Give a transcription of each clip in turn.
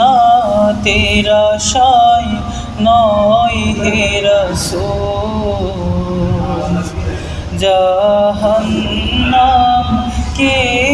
জন্নাতের সাই নয় হে রসুল। জাহান্নাম কেউ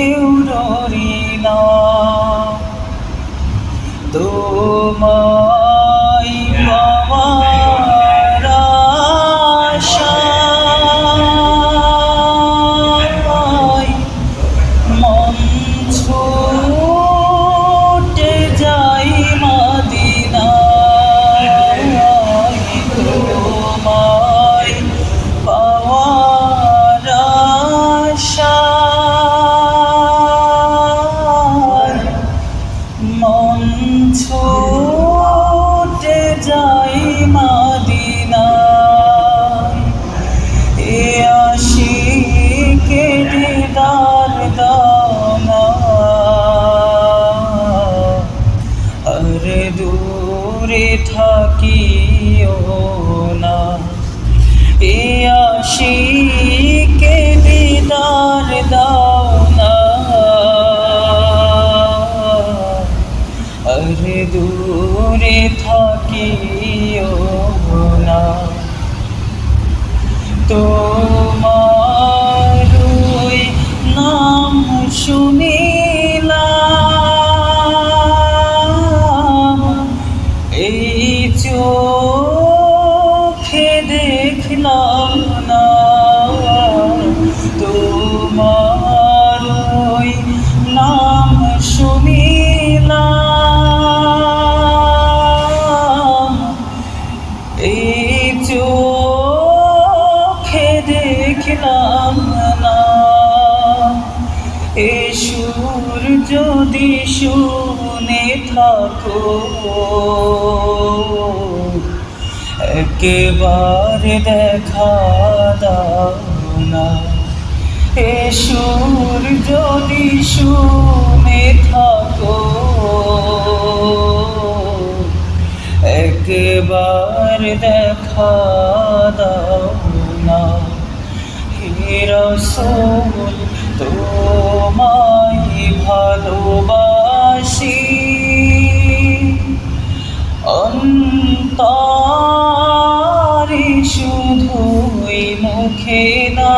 দূরে থাকিও না। এ আশিকে এ সুর যদি শুনে থাকো। একেবারে দেখা দাও না। এ সুর যদি শুনে থাকো। একবার দেখা দাও না। হে রসুল তোমায় ভালোবাসি। অন্তরে শুধুই মুখে না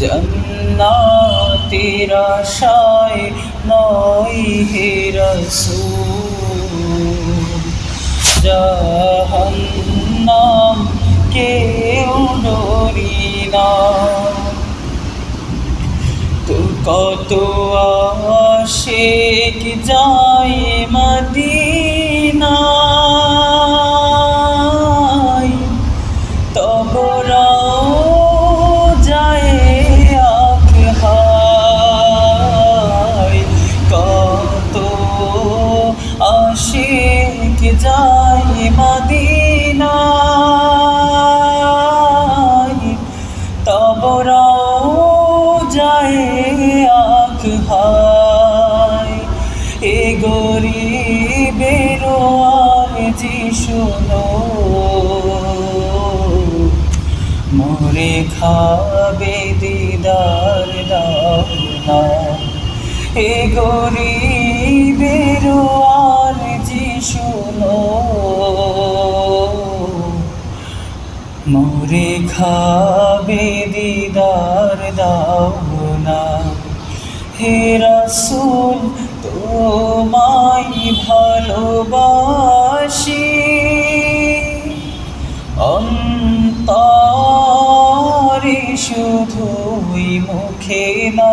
জন্নাতের আশায় নয় হে জাহান্নাম কেউ ডরি না কত আশিক যায় মদিনায় শোনো। মোরে খাবে দিদার দাও না এ গরিবের আর যে শোনো। মোরে খাবে দিদার দাও না হে রসুল, তোমায় ভালোবাসি। শুধুই মুখে না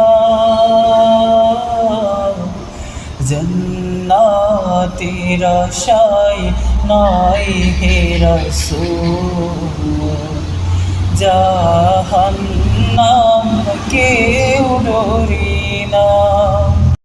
জন্নাতের নাই হে রসুল। জাহান্নাম কেউ ডরি না।